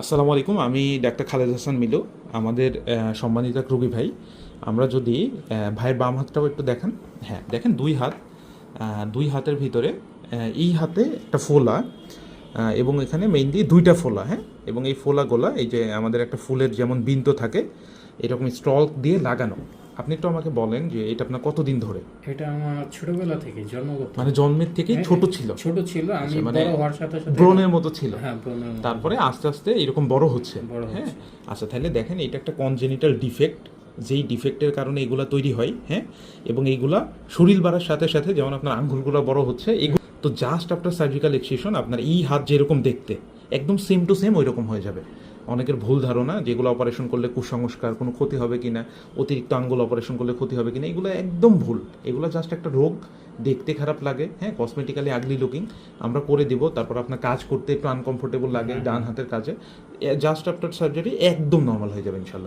আসসালামু আলাইকুম, আমি ডাক্তার খালেদ হাসান মিলু, আমাদের সম্মানিত এক রোগী ভাই। আমরা যদি ভাইয়ের বাম হাতটাও একটু দেখান। হ্যাঁ দেখেন দুই হাত দুই হাতের ভিতরে এই হাতে একটা ফোলা এবং এখানে মেইনলি দুইটা ফোলা হ্যাঁ? এবং এই ফোলাগোলা, এই যে আমাদের একটা ফুলের যেমন বিন্দু থাকে, এরকম স্টল দিয়ে লাগানো। আপনি একটু আমাকে বলেন যে এটা আপনার কতদিন ধরে? এটা আমার ছোটবেলা থেকে জন্মগত মানে জন্মের থেকেই ছোট ছিল। ছোট ছিল আমি আচ্ছা, মানে বড় হওয়ার সাথে সাথে ব্রণের মতো ছিল। হ্যাঁ। তারপরে আস্তে আস্তে এরকম বড় হচ্ছে। বড় হ্যাঁ আচ্ছা তাহলে দেখেন এটা একটা কনজেনিটাল ডিফেক্ট যেই ডিফেক্টের কারণে এগুলা তৈরি হয় হ্যাঁ এবং এইগুলা শরীর বাড়ার সাথে সাথে যেমন আপনার আঙ্গুলগুলো বড় হচ্ছে এগুলো তো জাস্ট আফটার সার্জিক্যাল এক্সিশন আপনার এই হাত যেরকম দেখতে একদম সেম টু সেম ওই রকম হয়ে যাবে। অনেকের ভুল ধারণা যেগুলো অপারেশন করলে কুসংস্কার কোনো ক্ষতি হবে কি না অতিরিক্ত আঙ্গুল অপারেশন করলে ক্ষতি হবে কি না এগুলো একদম ভুল। এগুলো জাস্ট একটা রোগ দেখতে খারাপ লাগে হ্যাঁ কসমেটিক্যালি আগলি লুকিং আমরা করে দিব তারপর আপনার কাজ করতে একটু আনকমফোর্টেবল লাগে ডান হাতের কাজে জাস্ট আফটার সার্জারি একদম নর্মাল হয়ে যাবে ইনশাল্লাহ।